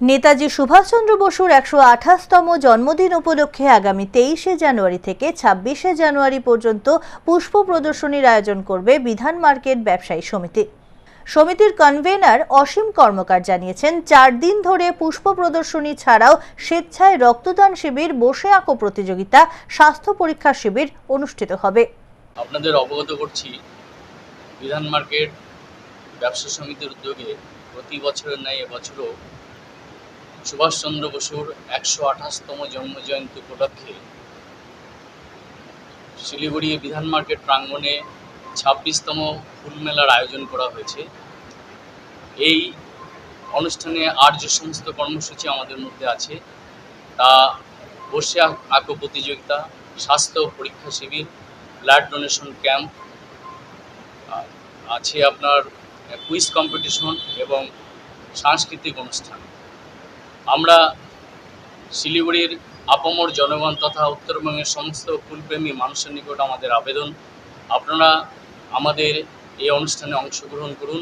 নেতাজি সুভাষচন্দ্র বসুর একশো আঠাশতম জন্মদিন উপলক্ষে আগামী তেইশে জানুয়ারি থেকে ছাব্বিশে জানুয়ারি পর্যন্ত পুষ্প প্রদর্শনীর আয়োজন করবে বিধান মার্কেট ব্যবসায়ী সমিতি। সমিতির কনভেনার অসীম কর্মকার জানিয়েছেন, চার দিন ধরে পুষ্প প্রদর্শনী ছাড়াও স্বেচ্ছায় রক্তদান শিবির, বসে আঁকো প্রতিযোগিতা, স্বাস্থ্য পরীক্ষা শিবির অনুষ্ঠিত হবে। আপনাদের অবগত করছি, বিধান মার্কেট ব্যবসা সমিতির উদ্যোগে প্রতি বছরের ন্যায় এবছরও সুভাষচন্দ্র বসুর একশো আঠাশতম জন্মজয়ন্তী উপলক্ষে শিলিগুড়ি বিধান মার্কেট প্রাঙ্গণে ছাব্বিশতম ফুলমেলার আয়োজন করা হয়েছে। এই অনুষ্ঠানে আর যে সমস্ত কর্মসূচি আমাদের মধ্যে আছে। তা বসে আঁকো প্রতিযোগিতা, স্বাস্থ্য পরীক্ষা শিবির, ব্লাড ডোনেশন ক্যাম্প আছে আপনার কুইজ কম্পিটিশন এবং সাংস্কৃতিক অনুষ্ঠান। আমরা শিলিগুড়ির আপমর জনগণ তথা উত্তরবঙ্গের সমস্ত ফুলপ্রেমী মানুষের নিকট আমাদের আবেদন। আপনারা আমাদের এই অনুষ্ঠানে অংশগ্রহণ করুন।